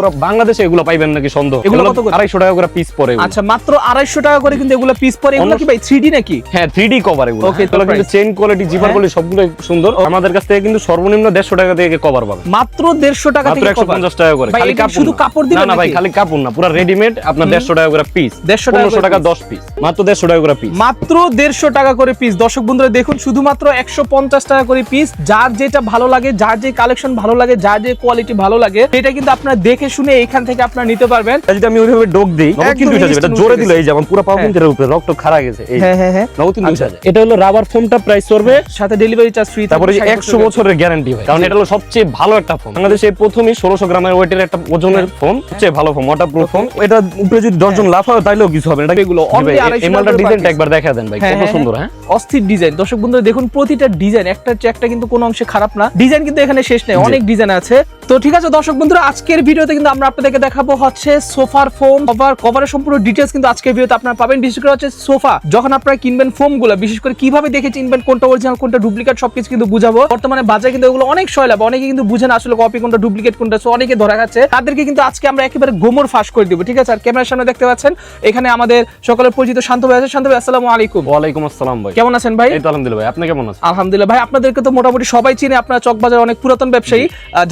পুরো বাংলাদেশে এগুলো পাইবেন নাকি সন্দেহ? এগুলো কত করে? আড়াইশো টাকা করে পিস আচ্ছা মাত্র আড়াইশো টাকা করে কিন্তু এগুলো পিস পরে। এগুলো কি ভাই থ্রি নাকি? হ্যাঁ থ্রি কভার এগুলো। Okay, এগুলো কিন্তু price? কোয়ালিটি জিপার হ্যাঁ। কোয়ালিটি সবগুলো সুন্দর। আমাদের কাছ থেকে কিন্তু সর্বনিম্ন দেড়শো টাকা থেকে কভার পাবেন। মাত্র দেড়শো টাকা থেকে একশো cover। পঞ্চাশ টাকা করে। খালি কাপড় শুধু কাপড় দিবেন না না ভাই খালি কাপড় না পুরো রেডিমেড আপনার দেড়শো টাকা করে পিস 150 টাকা পনেরোশো করে টাকা piece। দশ পিস মাত্র দেড়শো টাকা করে পিস মাত্র দেড়শো টাকা করে পিস দর্শক বন্ধুরা দেখুন শুধুমাত্র একশো পঞ্চাশ টাকা করে পিস যার যেটা ভালো লাগে যার যে কালেকশন ভালো লাগে যার যে কোয়ালিটি ভালো লাগে সেটা কিন্তু আপনারা দেখে শুনে এখান থেকে আপনারা নিতে পারবেন। যদি আমি ওইভাবে ডোক দিই কিন্তু উঠে যাবে। এটা জোরে দিলে এই যেমন পুরো পাও হ্যাঁ। কিন্তু এর উপরে রক্ত খারা গেছে। এই হ্যাঁ হ্যাঁ হ্যাঁ। নগদ কিন্তু। এটা হলো রাবার ফোমটা প্রাইস করবে। সাথে ডেলিভারি চার্জ ফ্রি তারপরে একশো বছরের গ্যারান্টি হয় কারণ এটা হলো সবচেয়ে ভালো একটা ফোন বাংলাদেশে প্রথমই ষোলোশো গ্রামের ওয়েটের একটা ওজনের ফোন সবচেয়ে ভালো ফোন ওয়াটার প্রুফ ফোন এটা উপরে যদি দশজন লাফ হয় তাইলেও কিছু হবে না। এটা এগুলো only ভাই, 250 এই মালটার ডিজাইনটা একবার দেখা দেন ভাই হ্যাঁ, কত হ্যাঁ, সুন্দর হ্যাঁ? অস্থির ডিজাইন দর্শক বন্ধুরা দেখুন প্রতিটা ডিজাইন একটা চেয়ে একটা কিন্তু কোনো অংশে খারাপ না। ডিজাইন কিন্তু এখানে শেষ নেই। অনেক ডিজাইন আছে। তো ঠিক আছে দর্শক বন্ধুরা আজকের ভিডিওতে কিন্তু আমরা আপনাদেরকে দেখাবো হচ্ছে সোফার ফোম কভার কভারের সম্পূর্ণ ডিটেলস কিন্তু আজকের ভিডিওতে আপনারা পাবেন। বিশেষ করে হচ্ছে সোফা যখন আপনারা কিনবেন ফোমগুলো বিশেষ করে কীভাবে দেখে চিনবেন কোনটা অরিজিনাল কোনটা ডুপ্লিকেট সবকিছু কিন্তু বুঝাবো। বর্তমানে বাজারে কিন্তু এগুলো অনেক সয়লাভ অনেকে কিন্তু বুঝে না আসলে কপি কোনটা ডুপ্লিকেট কোনটা so অনেকে ধরা যাচ্ছে তাদেরকে কিন্তু আজকে আমরা একেবারে গোমর ফাঁস করে দিব ঠিক আছে? আর ক্যামেরার সামনে দেখতে পাচ্ছেন এখানে আমাদের সকলের পরিচিত শান্ত ভাই আছে। শান্ত ভাই আসসালামু আলাইকুম। ওয়ালাইকুম আসসালাম ভাই। কেমন আছেন ভাই? এই তো আলহামদুলিল্লাহ ভাই আপনি কেমন আছেন? আলহামদুলিল্লাহ ভাই আপনাদেরকে তো মোটামুটি সবাই চিনে আপনার চকবাজার অনেক পুরাতন ব্যবসায়ী।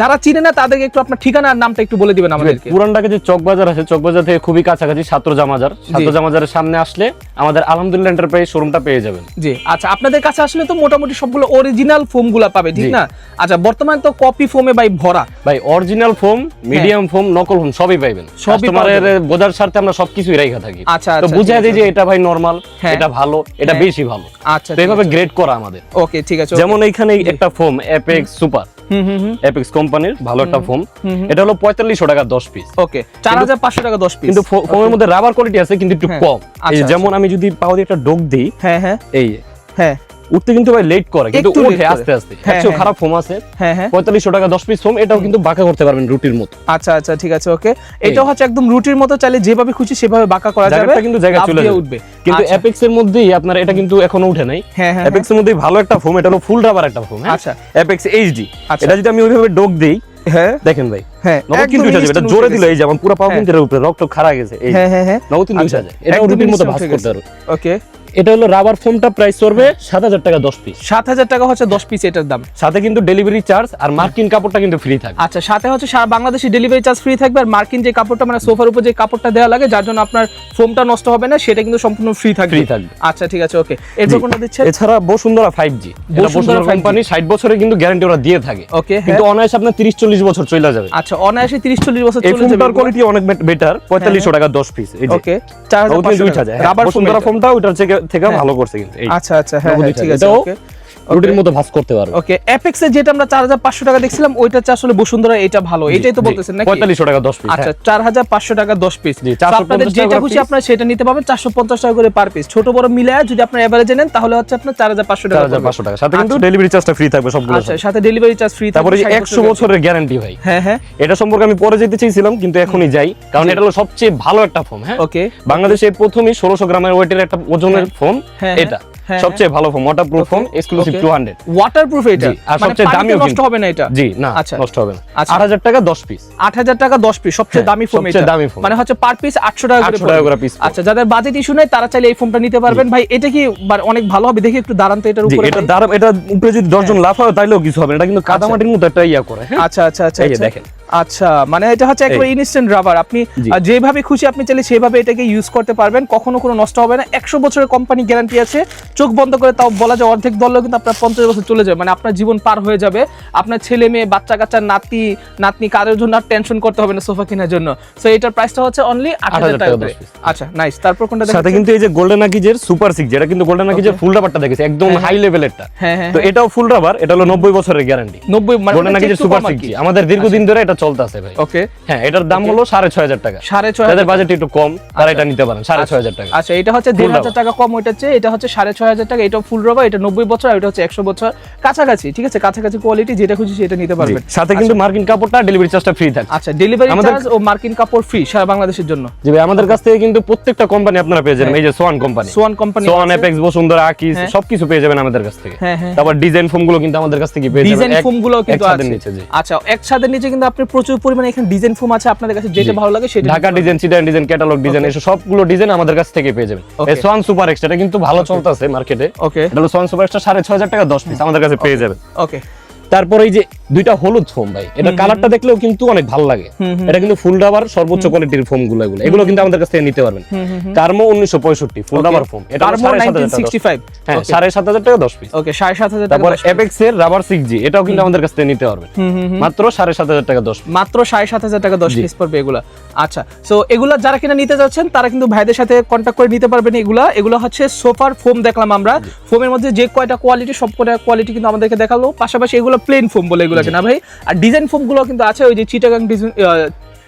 যারা চিনে না তাদেরকে একটু আপনার ঠিকানা আর নামটা একটু বলে দিবেন আমাদেরকে। পুরান ঢাকা যে চক বাজার আছে চক বাজার থেকে খুবই কাছাকাছি ছাত্র জামাজার। ছাত্র জামাজারের সামনে আসলে আমাদের আলহামদুলিল্লাহ এন্টারপ্রাইজ শোরুমটা পেয়ে যাবেন। জি আচ্ছা আপনাদের কাছে আসলে তো মোটামুটি সবগুলো অরিজিনাল ফোমগুলা পাবে ঠিক না? আচ্ছা বর্তমানে তো কপি ফোমে ভাই ভরা। ভাই অরিজিনাল ফোম মিডিয়াম ফোম নকল ফোম সবই পাওয়া কাস্টমারের বোঝার স্বার্থে আমরা সবকিছুই রাখা থাকি। আচ্ছা, তো আচ্ছা, বুঝাই দিই যে এটা ভাই নরমাল হ্যাঁ। এটা ভালো এটা হ্যাঁ। বেশি ভালো। আচ্ছা তো এইভাবে গ্রেড করা আমাদের। ওকে ঠিক আছে যেমন এইখানে একটা ফোম অ্যাপেক্স সুপার অ্যাপেক্স কোম্পানির ভালো একটা ফোম হুম। এটা হলো পঁয়তাল্লিশশো টাকা দশ পিস ওকে চার হাজার পাঁচশো টাকা দশ পিস কিন্তু ফোমের মধ্যে রাবার কোয়ালিটি আছে কিন্তু একটু হ্যাঁ। কম। আচ্ছা, যেমন আমি যদি পাওয়া দিয়ে একটা ডোক দিই হ্যাঁ হ্যাঁ। এই হ্যাঁ। উঠতে কিন্তু ভাই লেট করে কিন্তু উঠে আস্তে আস্তে। হ্যাঁ, একশো হ্যাঁ। খারাপ ফোম আছে। হ্যাঁ পঁয়তাল্লিশশো টাকা দশ পিস ফোম এটাও কিন্তু বাঁকা করতে পারবেন রুটির মতো। আচ্ছা আচ্ছা ঠিক আছে ওকে। এটা হচ্ছে একদম রুটির মতো চাইলে যেভাবে খুশি সেভাবে বাঁকা করা যাবে। কিন্তু জায়গা চলে উঠবে। কিন্তু আচ্ছা। অ্যাপেক্স এর মধ্যেই আপনার এটা কিন্তু এখনও উঠে নাই। অ্যাপেক্স এর মধ্যেই ভালো একটা ফোম এটা হলো ফুল রাবার একটা ফোম আচ্ছা। অ্যাপেক্স এইচডি আচ্ছা। এটা যদি আমি ওইভাবে ডোক দেই হ্যাঁ। দেখেন ভাই। হ্যাঁ কিন্তু এটা জোরে দিলে এই যেমন পুরো পাও। কিন্তু এর উপরে রক্ত খারা গেছে এই হ্যাঁ হ্যাঁ হ্যাঁ। নগদ কিন্তু আচ্ছা, এটা রুটির মতো করতে। ওকে। এটা হলো রাবার ফোমটা প্রাইস করবে সাত হাজার টাকা দশ পিস সাত হাজার টাকা হচ্ছে দশ পিস এটার দাম। সাথে কিন্তু ডেলিভারি চার্জ আর মার্কিন কাপড়টা কিন্তু ফ্রি থাকে আচ্ছা সাথে হচ্ছে সারা বাংলাদেশে ডেলিভারি চার্জ ফ্রি থাকবে আর মার্কিন যে কাপড়টা মানে সোফার উপর যে কাপড়টা দেওয়া লাগে যার জন্য আপনার ফোমটা নষ্ট হবে না সেটা কিন্তু সম্পূর্ণ ফ্রি থাকবে। Free থাকবে। আচ্ছা ঠিক আছে ওকে এরপর কোনটা দিচ্ছে এছাড়া Bashundhara five G Bashundhara Bashundhara 5G company ষাট বছরের কিন্তু গ্যারান্টি ওরা দিয়ে থাকে। ওকে হ্যাঁ। কিন্তু অনায়াসে আপনার তিরিশ চল্লিশ বছর চলে যাবে। আচ্ছা অনায়াসে তিরিশ চল্লিশ বছর চলে যাবে। কোয়ালিটি অনেক বেটার পঁয়তাল্লিশশো টাকা দশ পিস ওকে চার হাজার হ্যাঁ, রাবার ফোনটা ওইটার থেকে থেকে ভালো করছে কিন্তু আচ্ছা আচ্ছা। হ্যাঁ হ্যাঁ, ঠিক আছে ওকে। রুটির মতো ভাঁজ করতে পারবে। ওকে অ্যাপেক্স যেটা আমরা চার হাজার পাঁচশো টাকা দেখছিলাম আসলে বসুন্ধরা এটা ভালো। এটাই তো বলতেছেন নাকি? পঁয়তাল্লিশশো টাকা দশ পিস আচ্ছা চার হাজার পাঁচশো টাকা দশ পিস জি, আপনাদের যেটা খুশি। আপনার সেটা নিতে পারবেন চারশো পঞ্চাশ টাকা করে পার পিস ছোট বড় মিলে যদি আপনার এভারেজে নেন তাহলে হচ্ছে আপনার চার হাজার পাঁচশো টাকা হাজার পড়বে। পাঁচশো টাকা। সাথে কিন্তু ডেলিভারি চার্জটা ফ্রি থাকবে সবগুলো আচ্ছা সাথে। ডেলিভারি চার্জ ফ্রি তারপরে যে একশো বছরের গ্যারান্টি ভাই। হ্যাঁ হ্যাঁ। এটা সম্পর্কে আমি পরে যেতে চাইছিলাম কিন্তু এখনই যাই। কারণ এটা হলো সবচেয়ে ভালো একটা ফোন হ্যাঁ? ওকে বাংলাদেশে প্রথমই ষোলোশো গ্রামের ওয়েটের একটা ওজনের ফোন হ্যাঁ, এটা। হ্যাঁ, সবচেয়ে ভালো phone water proof phone exclusive okay. Two hundred waterproof এটা আর মানে সবচেয়ে দামিও নষ্ট হবে না এটা জি না আচ্ছা। নষ্ট হবে না আচ্ছা। আট হাজার টাকা দশ পিস আট হাজার টাকা দশ পিস সবচেয়ে হ্যাঁ, দামি ফোন এটা দামি ফোন। মানে হচ্ছে পার পিস আটশো টাকা করে 800 টাকা। করে পড়বে। আচ্ছা যাদের বাজেট ইস্যু নেই তারা চাইলে এই ফোনটা নিতে পারবেন ভাই এটা কি অনেক ভালো হবে দেখি একটু দাঁড়ান তো এটার উপরে এটা ভাই। দাঁড়া এটা উপরে যদি দশজন লাফ হয় তাইলেও কিছু হবে না এটা কিন্তু কাদামাটির মতো একটা ইয়া করে হ্যাঁ আচ্ছা আচ্ছা আচ্ছা এই আচ্ছা। দেখেন। আচ্ছা মানে এটা হচ্ছে একবার ইনস্ট্যান্ট রাবার আপনি যেভাবে খুশি আপনি চাইলে সেভাবে এটাকে ইউজ করতে পারবেন। কখনো কোনো নষ্ট হবে না। একশো বছরের কোম্পানি গ্যারান্টি আছে। চোখ বন্ধ করে তাও বলা যায় অর্ধেক দলেও কিন্তু আপনার পঞ্চাশ বছর চলে যাবে। মানে আপনার জীবন পার হয়ে যাবে। আপনার ছেলে মেয়ে বাচ্চা কাচ্চা নাতি নাতনি কারোর জন্য আর টেনশন করতে হবে না সোফা কেনার জন্য। সো এটার প্রাইসটা হচ্ছে অনলি আট হাজার টাকা। আচ্ছা নাইস তারপর কোনটা সাথে কিন্তু এই যে গোল্ডেন আকিজের সুপার সিক্স যেটা কিন্তু গোল্ডেন আকিজের ফুল রাবারটা দেখেছে একদম হাই লেভেলেরটা হ্যাঁ হ্যাঁ তো এটাও ফুল রাবার এটা হলো নব্বই বছরের গ্যারান্টি নব্বই মানে গোল্ডেন আকিজের সুপার সিক্স আমাদের দীর্ঘদিন ধরে এটা চলতে আছে ভাই। ওকে হ্যাঁ এটার দাম হলো সাড়ে ছয় হাজার টাকা। সাড়ে ছয় যাদের বাজেট একটু কম তারা এটা নিতে পারেন সাড়ে ছয় হাজার টাকা। আচ্ছা এটা হচ্ছে দেড় হাজার টাকা কম ওইটা এটা হচ্ছে সাড়ে ছয় হাজার টাকা এটা ফুল রবার এটা নব্বই বছর আর এটা হচ্ছে একশো বছর। কাছাকাছি ঠিক আছে? কাছাকাছি কোয়ালিটি যেটা খুশি সেটা নিতে জি, পারবেন। সাথে কিন্তু মার্কিন কাপড়টা ডেলিভারি চার্জটা ফ্রি থাকে আচ্ছা ডেলিভারি চার্জ ও মার্কিন কাপড় ফ্রি সারা বাংলাদেশের জন্য। যে ভাই আমাদের কাছ থেকে কিন্তু প্রত্যেকটা কোম্পানি আপনারা পেয়ে যাবেন। এই যে Swan company Swan company Swan Apex Bashundhara আকিস হ্যাঁ। সবকিছু পেয়ে যাবেন আমাদের কাছ থেকে। হ্যাঁ, হ্যাঁ। তারপর ডিজাইন ফোমগুলো কিন্তু আমাদের কাছ থেকে পেয়ে যাবেন। ডিজাইন ফোমগুলো কিন্তু আছে। আচ্ছা এক ছাদের নিচে কিন্তু আপনি প্রচুর পরিমাণে এখানে ডিজাইন ফোম আছে আপনাদের কাছে যেটা ভালো লাগে সেটা Dhaka design sedan design catalog design. এসব সবগুলো ডিজাইন আমাদের কাছ থেকে পেয়ে যাবেন. সোয়ান সুপার এক্সট্রা কিন্তু ভালো চলতেছে মার্কেটে ওকে এটা হলো সোয়ান সুপার এক্সট্রা সাড়ে ছয় হাজার টাকা দশ পিস আমাদের কাছে পেয়ে যাবেন। ওকে তারপরে এই যে দুইটা হলুদ ফোম ভাই এটা কালারটা দেখলেও কিন্তু অনেক ভালো লাগে। এটা কিন্তু ফুল রাবার সর্বোচ্চ কোয়ালিটির ফোমগুলো এগুলো। এগুলো কিন্তু আমাদের কাছ থেকে নিতে পারবেন। কার্মো উনিশশো পঁয়ষট্টি ফুল রাবার ফোম এটা সাড়ে সাত হাজার টাকা দশ- 1965 হ্যাঁ সাড়ে সাত হাজার টাকা দশ পিস ওকে সাড়ে সাত হাজার টাকা তারপর এপেক্স এর রাবার সিক্স জি এটাও কিন্তু আমাদের কাছ থেকে নিতে পারবেন। মাত্র সাড়ে সাত হাজার টাকা দশ মাত্র সাড়ে সাত হাজার টাকা দশ পিস পড়বে এগুলা। আচ্ছা সো এগুলা যারা কিনা নিতে যাচ্ছেন তারা কিন্তু ভাইদের সাথে কন্ট্যাক্ট করে নিতে পারবেন এগুলা। এগুলো হচ্ছে সোফার ফোম দেখলাম আমরা। ফোমের মধ্যে যে কয়টা কোয়ালিটি সব কয়টা কোয়ালিটি কিন্তু আমাদেরকে দেখাল। পাশাপাশি এগুলো প্লেন ফোম বলে এগুলোকে না ভাই? আর ডিজাইন ফোমগুলো কিন্তু আছে ওই যে Chittagong design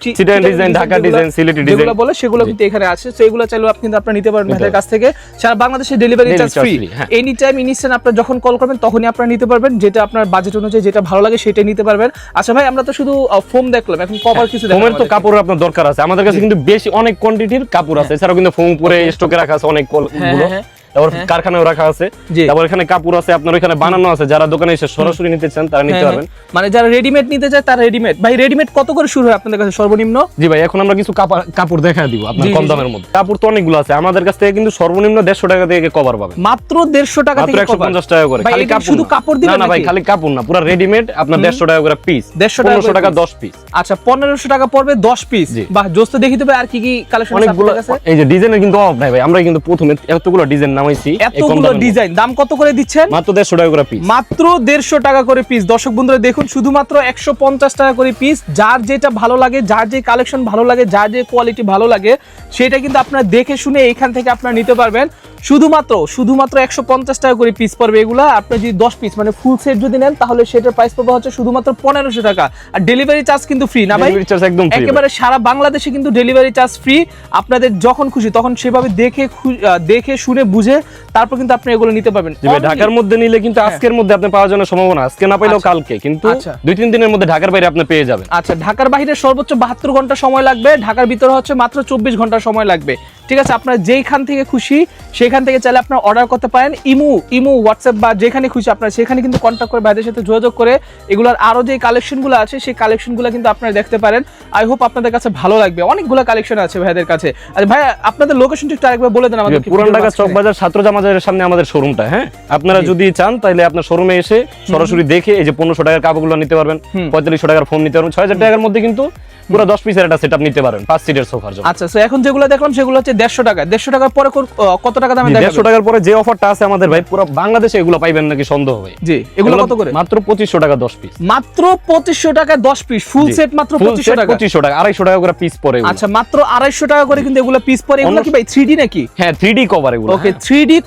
Chittagong design, Dhaka design, Sylheti যেগুলো বলে সেগুলো কিন্তু এখানে আছে। তো এগুলো চাইলেও আপনি কিন্তু আপনারা নিতে পারবেন ভাইদের কাছ থেকে। সারা বাংলাদেশে ডেলিভারি চার্জ ফ্রি হ্যাঁ। এনি টাইম ইনস্ট্যান্ট আপনারা যখন কল করবেন তখনই আপনারা নিতে পারবেন। যেটা আপনার বাজেট অনুযায়ী যেটা ভালো লাগে সেটাই নিতে পারবেন। আচ্ছা ভাই আমরা তো শুধু ফোম দেখলাম। এখন কভার কিছু দেখাবো ফোমের তো আমাদেরকে। কাপড় আপনার দরকার আছে। আমাদের কাছে কিন্তু বেশি অনেক কোয়ান্টিটির কাপড় আছে। এছাড়াও কিন্তু ফোম পরে স্টকে রাখা আছে অনেক কল- হ্যাঁ, গুলো। হ্যাঁ, তারপর কারখানায় রাখা আছে। তারপর এখানে কাপড় আছে আপনার ওখানে বানানো আছে যারা দোকানে এসে সরাসরি নিতে চান তারা নিতে হ্যাঁ, পারবেন। হ্যাঁ। মানে যারা রেডিমেড নিতে চায় তারা রেডিমেড ভাই রেডিমেড কত করে শুরু হয় আপনাদের কাছে সর্বনিম্ন? জি ভাই এখন আমরা কিছু কাপড় দেখা দিব আপনার কম দামের মধ্যে। কাপড় তো অনেকগুলো আছে আমাদের কাছ থেকে কিন্তু সর্বনিম্ন দেড়শো টাকা থেকে কভার পাবেন মাত্র দেড়শো টাকা থেকে একশো cover। পঞ্চাশ টাকা করে খালি কাপড় শুধু কাপড় দিবেন না ভাই খালি কাপড় না পুরো রেডিমেড আপনার দেড়শো টাকা করে পিস 150 টাকা পনেরোশো করে টাকা piece। দশ পিস আচ্ছা পনেরোশো টাকা পড়বে দশ পিস জি। বাহ জোস্ত দেখি দেবে আর কি কি কালেকশন অনেকগুলো এই যে ডিজাইনের কিন্তু অভাব নাই ভাই আমরা কিন্তু প্রথমে এতগুলো ডিজাইন নামাইছি এই কম এতগুলো দামের মধ্যে। ডিজাইন দাম কত করে দিচ্ছেন? মাত্র দেড়শো টাকা করে পিস মাত্র দেড়শো টাকা করে পিস দর্শক বন্ধুরা দেখুন শুধুমাত্র একশো পঞ্চাশ টাকা করে পিস যার যেটা ভালো লাগে যার যে কালেকশন ভালো লাগে যার যে কোয়ালিটি ভালো লাগে সেটা কিন্তু আপনারা দেখে শুনে এইখান থেকে আপনারা নিতে পারবেন। শুধুমাত্র শুধুমাত্র একশো পঞ্চাশ টাকা করে পিস পড়বে এগুলা। আপনি যদি দশ পিস মানে ফুল সেট যদি নেন তাহলে সেটার প্রাইস পড়বে হচ্ছে শুধুমাত্র পনেরোশো টাকা। আর ডেলিভারি চার্জ কিন্তু ফ্রি না ভাই? একদম একেবারে সারা বাংলাদেশে কিন্তু ডেলিভারি চার্জ ফ্রি আপনাদের যখন খুশি তখন সেভাবে দেখে দেখে শুনে বুঝে তারপর কিন্তু আপনি এগুলো নিতে পারবেন। ঢাকার মধ্যে নিলে কিন্তু আজকের মধ্যে আপনি পাওয়ার জন্য সম্ভাবনা আজকে না পাইলেও আচ্ছা। কালকে কিন্তু আচ্ছা। দুই তিন দিনের মধ্যে ঢাকার বাইরে আপনি পেয়ে যাবেন। আচ্ছা ঢাকার বাইরে সর্বোচ্চ বাহাত্তর ঘণ্টা সময় লাগবে ঢাকার ভিতরে হচ্ছে মাত্র চব্বিশ ঘণ্টা সময় লাগবে। ঠিক আছে আপনার যেইখান থেকে খুশি সেখান থেকে চাইলে আপনার অর্ডার করতে পারেন। ইমু ইমু হোয়াটসঅ্যাপ বা যেখানে খুশি আপনার সেখানে কিন্তু কন্ট্যাক্ট করে ভাইদের সাথে যোগাযোগ করে এগুলোর আরও যে কালেকশনগুলো আছে সেই কালেকশনগুলো কিন্তু আপনারা দেখতে পারেন। আই হোপ আপনাদের কাছে ভালো লাগবে। অনেকগুলো কালেকশন আছে ভাইদের কাছে। আচ্ছা ভাই আপনাদের লোকেশনটা একটু আরেকবার বলে দেন আমাদের পুরান ঢাকা চক বাজার ছাত্রজা মাজারের সামনে আমাদের শোরুমটা হ্যাঁ? আপনারা যদি চান তাহলে আপনার শোরুমে এসে সরাসরি দেখে এই যে পনেরোশো টাকার কাপড়গুলো নিতে পারবেন। পঁয়তাল্লিশশো টাকার ফোন নিতে পারবেন ছয় হাজার টাকার মধ্যে কিন্তু পুরো দশ পিসের একটা নিতে পারেন পাঁচ সিটের সোফার জন্য। আচ্ছা এখন যেগুলো দেখলাম সেগুলো হচ্ছে দেড়শো টাকা। দেড়শো টাকার পরে কত টাকা দামে দেড়শো টাকার পরে যে অফারটা আছে আমাদের ভাই পুরো বাংলাদেশে এগুলো পাইবেন নাকি সন্দেহ ভাই জি এগুলো কত করে? মাত্র পঁচিশশো টাকা দশ পিস মাত্র পঁচিশশো টাকা দশ পিস ফুল। সেট মাত্র পঁচিশশো টাকা। পঁচিশশো টাকা আড়াইশো টাকা করে পিস পরে আচ্ছা মাত্র আড়াইশো টাকা করে কিন্তু এগুলো পিস পরে এগুলো কি ভাই থ্রি নাকি? হ্যাঁ থ্রি ডি কভার এগুলো ওকে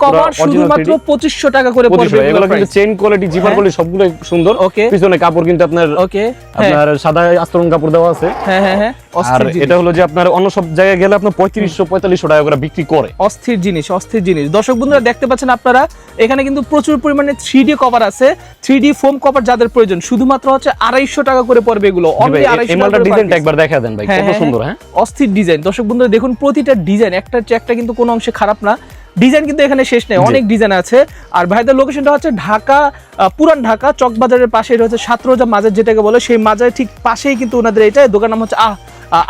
কভার শুধুমাত্র 3D টাকা করে পড়বে এগুলো কিন্তু চেইন কোয়ালিটি জিপার হ্যাঁ। কোয়ালিটি সবগুলো সুন্দর. পিছনে কাপড় কিন্তু আপনার ওকে। আপনার সাদা আস্তরণ কাপড় দেওয়া আছে। হ্যাঁ হ্যাঁ হ্যাঁ। আর এটা হলো যে আপনার অন্য সব জায়গায় গেলে আপনার পঁয়ত্রিশশো পঁয়তাল্লিশশো টাকা করে বিক্রি করে। অস্থির জিনিস অস্থির জিনিস। দর্শক বন্ধুরা দেখতে পাচ্ছেন আপনারা এখানে কিন্তু প্রচুর পরিমাণে থ্রি কভার আছে। থ্রি ফোম কভার যাদের প্রয়োজন শুধুমাত্র হচ্ছে আড়াইশো টাকা করে পড়বে এগুলো। অনলি টাকা ডিজাইনটা একবার দেখা দেন ভাই হ্যাঁ, কত হ্যাঁ, সুন্দর হ্যাঁ? অস্থির ডিজাইন দর্শক বন্ধুরা দেখুন প্রতিটা ডিজাইন একটা চেয়ে একটা কিন্তু কোনো অংশে খারাপ না। ডিজাইন কিন্তু এখানে শেষ নেই অনেক ডিজাইন আছে। আর ভাইদের লোকেশনটা হচ্ছে ঢাকা পুরান ঢাকা চকবাজারের পাশে এটা হচ্ছে সাতরোজা মাজার যেটাকে বলে সেই মাজারের ঠিক পাশেই কিন্তু ওনাদের এটা দোকান নাম হচ্ছে আহ,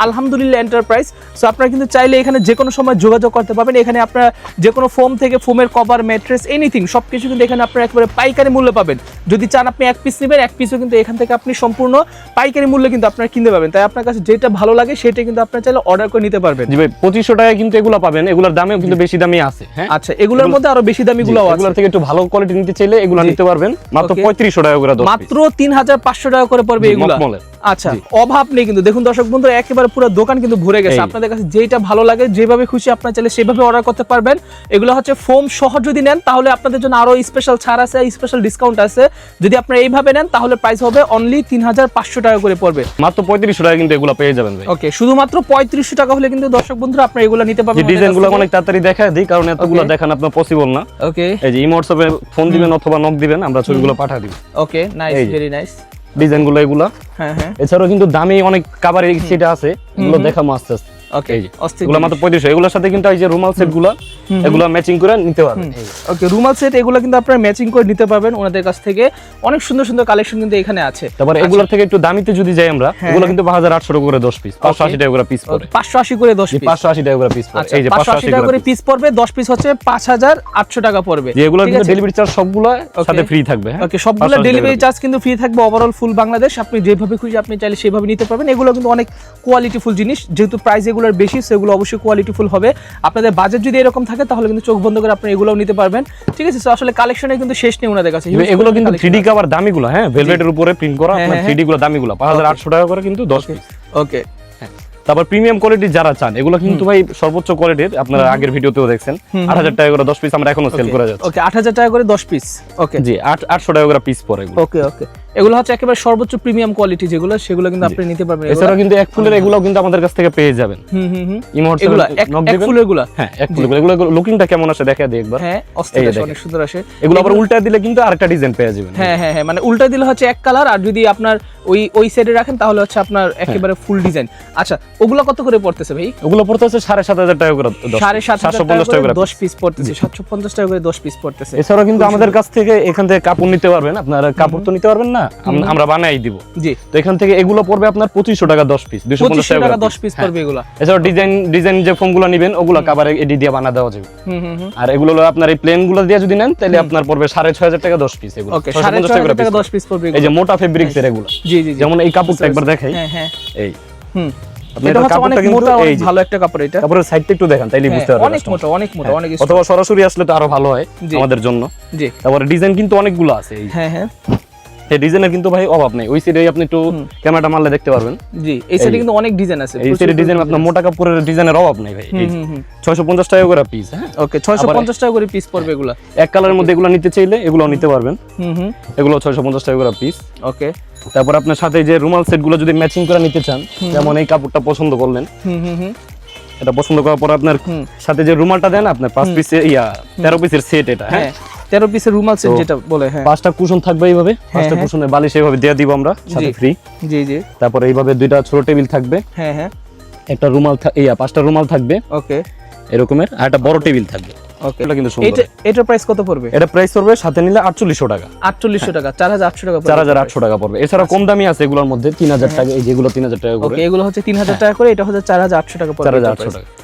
আলহামদুলিল্লাহ এন্টারপ্রাইজ সো আপনারা কিন্তু চাইলে এখানে যে কোনো সময় যোগাযোগ করতে পারবেন। এখানে আপনারা যে কোনো ফোম থেকে ফোমের কভার ম্যাট্রেস এনিথিং সব কিছু কিন্তু এখানে আপনারা একেবারে পাইকারি মূল্যে পাবেন। যদি চান আপনি এক পিস নেবেন এক পিসও কিন্তু এখান থেকে আপনি সম্পূর্ণ পাইকারি মূল্যে কিন্তু আপনারা কিনতে পাবেন তাই আপনার কাছে যেটা ভালো লাগে সেটা কিন্তু আপনারা চাইলে অর্ডার করে নিতে পারবেন। জি ভাই পঁচিশশো টাকায় কিন্তু এগুলো পাবেন। এগুলোর দামেও কিন্তু বেশি দামি আছে হ্যাঁ? আচ্ছা এগুলোর মধ্যে আরও বেশি দামি গুলো আছে। এগুলোর থেকে একটু ভালো কোয়ালিটি নিতে চাইলে এগুলো নিতে পারবেন। মাত্র. পঁয়ত্রিশশো টাকা করে মাত্র তিন হাজার পাঁচশো টাকা করে পড়বে এগুলো। আচ্ছা অভাব নেই কিন্তু। দেখুন দর্শক বন্ধু একেবারে পুরো দোকান কিন্তু ভরে গেছে। আপনাদের কাছে যেটা ভালো লাগে যেভাবে খুশি আপনার চাইলে সেভাবে অর্ডার করতে পারবেন। এগুলো হচ্ছে ফোম সহ যদি নেন তাহলে আপনাদের জন্য আরও স্পেশাল ছাড় আছে স্পেশাল ডিসকাউন্ট আছে। যদি আপনারা এইভাবে নেন তাহলে প্রাইস হবে অনলি তিন হাজার পাঁচশো টাকা করে পড়বে। মাত্র পঁয়ত্রিশশো টাকা কিন্তু এগুলো পেয়ে যাবেন ভাই। ওকে শুধুমাত্র পঁয়ত্রিশশো টাকা হলে কিন্তু দর্শক বন্ধুরা আপনারা এগুলো নিতে পারবেন। ডিজাইনগুলো অনেক তাড়াতাড়ি দেখা দিই কারণ এতগুলো. দেখান আপনার পসিবল না। ওকে এই যে ইমো ফোন দিবেন অথবা নক দিবেন আমরা ছবিগুলো পাঠিয়ে দিব। ওকে নাইস ভেরি নাইস ডিজাইনগুলো এগুলা। হ্যাঁ হ্যাঁ। এছাড়াও কিন্তু দামি অনেক কাবার সেটা আছে। এগুলো দেখাবো আস্তে আস্তে। ওকে এগুলো মাত্র এগুলোর সাথে কিন্তু এই যে রুমাল এগুলো ম্যাচিং করে নিতে পারবেন ওকে রুমাল সেট এগুলো কিন্তু আপনারা ম্যাচিং করে নিতে পারবেন। ওনাদের কাছ থেকে অনেক সুন্দর সুন্দর কালেকশন কিন্তু এখানে আছে। তারপরে এগুলোর থেকে একটু দামিতে যদি যাই আমরা আচ্ছা। হ্যাঁ, এগুলো হ্যাঁ। কিন্তু টাকা করে দশ পিস পাঁচশো আশি টাকা করে পিস পড়ে। পাঁচশো আশি করে দশ পিস পাঁচশো আশি টাকা করে পিস পড়ে। আচ্ছা এই যে পাঁচশো আশি টাকা করে পিস পড়বে দশ পিস হচ্ছে পাঁচ হাজার আটশো টাকা পড়বে। যেগুলো কিন্তু ডেলিভারি চার্জ সবগুলো সাথে ফ্রি থাকবে হ্যাঁ? ওকে সবগুলো 580 ডেলিভারি চার্জ কিন্তু ফ্রি থাকবে ওভারঅল ফুল বাংলাদেশ আপনি যেভাবে খুশি আপনি চাইলে সেভাবে নিতে পারবেন। এগুলো কিন্তু অনেক কোয়ালিটিফুল জিনিস। যেহেতু প্রাইস এগুলোর বেশি সেগুলো অবশ্যই কোয়ালিটিফুল হবে। আপনাদের বাজেট যদি এরকম থাকে তাহলে কিন্তু চোখ বন্ধ করে আপনি এগুলোও নিতে পারবেন। ঠিক আছে আসলে কালেকশনে কিন্তু শেষ নেই ওনাদের কাছে। এগুলো কিন্তু থ্রি ডি। কাভার দামিগুলো হ্যাঁ? ভেলভেটের উপরে প্রিন্ট করা হ্যাঁ, হ্যাঁ, থ্রি ডি গুলো দামিগুলো পাঁচ হাজার আটশো টাকা করে কিন্তু দশ পিস ওকে তারপর প্রিমিয়াম কোয়ালিটি যারা চান এগুলো কিন্তু ভাই সর্বোচ্চ কোয়ালিটির আপনারা আগের ভিডিওতেও দেখছেন। আট হাজার টাকা করে দশ পিস আমরা এখনও সেল করে যাচ্ছি। ওকে আট হাজার টাকা করে দশ পিস ওকে জি আট আটশো টাকা করে পিস পরে ওকে ওকে এগুলো হচ্ছে একেবারে সর্বোচ্চ প্রিমিয়াম কোয়ালিটি যেগুলো সেগুলো কিন্তু আপনি নিতে পারবেন। এগুলো। এছাড়াও কিন্তু এক ফুলের এগুলো কিন্তু আমাদের কাছ থেকে পেয়ে যাবেন। হুম হুম হুম। এগুলো এক ফুলেরগুলা হ্যাঁ এক ফুলের এগুলো লুকিংটা কেমন আসে দেখা দিই একবার। হ্যাঁ অস্থির। অনেক সুন্দর আসে। এগুলো আবার উল্টা দিলে কিন্তু আরেকটা ডিজাইন পেয়ে যাবেন। হ্যাঁ হ্যাঁ হ্যাঁ মানে উল্টা দিলে হচ্ছে এক কালার আর যদি আপনার ওই ওই সাইডে রাখেন তাহলে হচ্ছে আপনার একেবারে ফুল ডিজাইন আচ্ছা ওগুলো কত করে পড়তেছে ভাই? ওগুলো পড়তে হচ্ছে সাড়ে সাত হাজার টাকা করে দশ সাড়ে সাত সাতশো হাজার পঞ্চাশ টাকা টাকা করে করে দশ পিস পড়তেছে সাতশো পঞ্চাশ টাকা করে দশ পিস পড়তেছে। এছাড়াও কিন্তু আমাদের কাছ থেকে এখান থেকে কাপড় নিতে পারবেন। আপনারা কাপড় তো নিতে পারবেন না আম- আমরা বানাই দিব। জি। তো এখান থেকে এগুলো পড়বে আপনার পঁচিশশো টাকা দশ পিস দুশো পঞ্চাশ টাকা দশ পিস পড়বে এগুলা। এছাড়াও ডিজাইন ডিজাইন যে ফোমগুলো নেবেন ওগুলো কাবারে এডি দিয়ে বানা দেওয়া যাবে। হুম হুম হুম। আর এগুলো আপনার এই প্লেনগুলো দিয়ে যদি নেন তাহলে আপনার পড়বে সাড়ে ছয় হাজার টাকা দশ পিস এগুলো। ওকে 650 সাড়ে টাকা দশ পিস পড়বে। এই যে মোটা ফেব্রিক্স এর এগুলো। জি জি যেমন এই কাপড়টা একবার দেখাই। হ্যাঁ হ্যাঁ। এই। হুম। ভালো একটা কাপড় এটা। কাপড়ের সাইডটা একটু দেখান তাইলে হ্যাঁ, বুঝতে পারবেন অনেক মোটা অনেক মোটা হ্যাঁ, অনেক অথবা সরাসরি আসলে তো আরও ভালো হয় আমাদের জন্য। জি। তারপরে ডিজাইন কিন্তু অনেকগুলো আছে হ্যাঁ হ্যাঁ। এই ডিজাইনের কিন্তু ভাই অভাব নেই। ওই সাইডে আপনি একটু ক্যামেরাটা মারলে দেখতে পারবেন। জি এই সাইডে কিন্তু অনেক ডিজাইন আছে এই সাইডে ডিজাইন আপনার মোটা কাপড়ের ডিজাইনের অভাব নেই ভাই হুম হুম হুম। ছয়শো পঞ্চাশ টাকা করে পিস হ্যাঁ? ওকে ছয়শো পঞ্চাশ টাকা করে পিস পড়বে এগুলা। এক কালারের মধ্যে এগুলো নিতে চাইলে এগুলো নিতে পারবেন। হুম হুম। এগুলো ছয়শো পঞ্চাশ টাকা করে পিস ওকে তারপর আপনার সাথে যে রুমাল সেটগুলো যদি ম্যাচিং করে নিতে চান যেমন এই কাপড়টা পছন্দ করলেন। হুম হুম হুম। এটা পছন্দ করার পর আপনার সাথে যে রুমালটা দেন আপনার পাঁচ পিসের ইয়া তেরো পিসের সেট এটা হ্যাঁ? হ্যাঁ। তেরো পিসের রুমাল সেট যেটা বলে হ্যাঁ। পাঁচটা কুশন থাকবে এইভাবে পাঁচটা হ্যাঁ। কুশনের বালিশ এইভাবে দিয়ে দিব আমরা সাথে ফ্রি জি জি। তারপরে এইভাবে দুইটা ছোট টেবিল থাকবে। হ্যাঁ হ্যাঁ। একটা রুমাল ইয়া পাঁচটা রুমাল থাকবে। ওকে। এরকমের আর একটা বড় টেবিল থাকবে। ওকে। এটা কিন্তু সুন্দর। এটা প্রাইস কত পড়বে? এটা প্রাইস পড়বে সাথে নিলে আটচল্লিশশো টাকা। আটচল্লিশশো টাকা চার হাজার আটশো টাকা চার হাজার আটশো টাকা পড়বে। এছাড়া কম দামি আছে এগুলোর মধ্যে তিন হাজার টাকা এই যেগুলো তিন হাজার টাকা করে। ওকে এগুলো হচ্ছে তিন হাজার টাকা করে এটা হচ্ছে চার হাজার আটশো টাকা পড়বে। চার হাজার এটার আটশো price। টাকা। আচ্ছা এছা-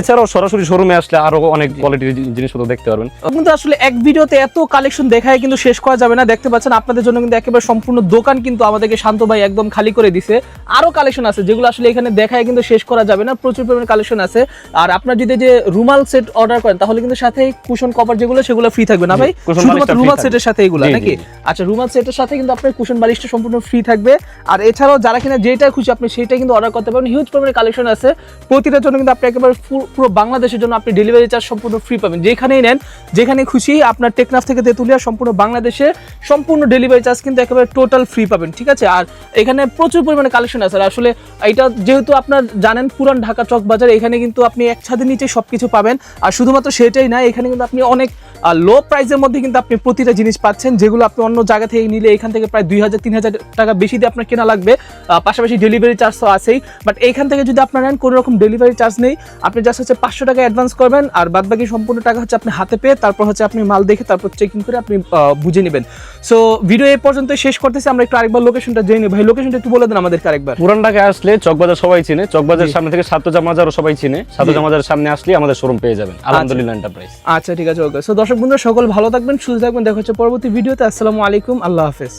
এছাড়াও সরাসরি শোরুমে আসলে আরও অনেক কোয়ালিটির জিনিসপত্র দেখতে পারবেন। কিন্তু আসলে এক ভিডিওতে এত কালেকশন দেখায় কিন্তু শেষ করা যাবে না। দেখতে পাচ্ছেন আপনাদের জন্য কিন্তু একেবারে সম্পূর্ণ দোকান কিন্তু আমাদেরকে শান্ত ভাই একদম খালি করে দিছে। আরও কালেকশন আছে যেগুলো আসলে এখানে দেখায় কিন্তু শেষ করা যাবে না। প্রচুর পরিমাণে কালেকশন আছে। আর আপনার যদি যে রুমাল সেট অর্ডার করেন তাহলে কিন্তু সাথে কুশন কভার যেগুলো সেগুলো ফ্রি থাকবে না ভাই? শুধুমাত্র রুমাল সেটের সাথে এগুলো নাকি? আচ্ছা রুমাল সেটের সাথে কিন্তু আপনার কুশন বালিশটা সম্পূর্ণ ফ্রি থাকবে। আর এছাড়াও যারা কিনা যেটা খুশি আপনি সেটা কিন্তু অর্ডার করতে পারেন হিউজ পরিমাণে কালেকশন আছে। প্রতিটার জন্য কিন্তু আপনি একেবারে পুরো- বাংলাদেশের জন্য আপনি ডেলিভারি চার্জ সম্পূর্ণ ফ্রি পাবেন। যেখানেই নেন, যেখানে খুশি আপনার টেকনাফ থেকে তেতুলিয়া সম্পূর্ণ বাংলাদেশে সম্পূর্ণ ডেলিভারি চার্জ কিন্তু একেবারে টোটাল ফ্রি পাবেন, ঠিক আছে? আর এখানে প্রচুর পরিমাণে কালেকশন আছে। আসলে এটা যেহেতু আপনার জানেন পুরান ঢাকা চক বাজার এখানে কিন্তু আপনি এক ছাদের নিচে সবকিছু পাবেন। আর শুধুমাত্র সেটাই না, এখানে কিন্তু আপনি অনেক লো প্রাইসের মধ্যে কিন্তু আপনি প্রতিটা জিনিস পাচ্ছেন যেগুলো আপনি অন্য জায়গা থেকে নিলে এখান থেকে প্রায় দুই হাজার তিন হাজার টাকা বেশি দিয়ে আপনার কেনা লাগবে। পাশাপাশি ডেলিভারি চার্জ তো আছেই। বাট এইখান থেকে যদি আপনার নেন কোনো রকম ডেলিভারি চার্জ নেই। আপনি জাস্ট হচ্ছে পাঁচশো টাকা অ্যাডভান্স করবেন আর বাদ বাকি সম্পূর্ণ টাকা হচ্ছে আপনি হাতে পেয়ে তারপর হচ্ছে আপনি মাল দেখে তারপর চেকিং করে আপনি বুঝে নেবেন। সো ভিডিও এই পর্যন্ত শেষ করতেছি আমরা একটু আরেকবার লোকেশনটা জেনে নিই ভাই লোকেশনটা একটু বলে দেন আমাদেরকে আরেকবার। পুরান ঢাকায় আসলে চকবাজার সবাই চিনে। চকবাজার সামনে থেকে সাতজা মাজারও সবাই চিনে। সাতজা মাজারের সামনে আসলে আমাদের শোরুম পেয়ে যাবেন। আলহামদুলিল্লাহ এন্টারপ্রাইজ আচ্ছা ঠিক আছে ওকে সো দর্শক বন্ধুরা সকল ভালো থাকবেন, সুস্থ থাকবেন। দেখা হচ্ছে পরবর্তী ভিডিওতে। আসসালামু আলাইকুম, আল্লাহ হাফেজ।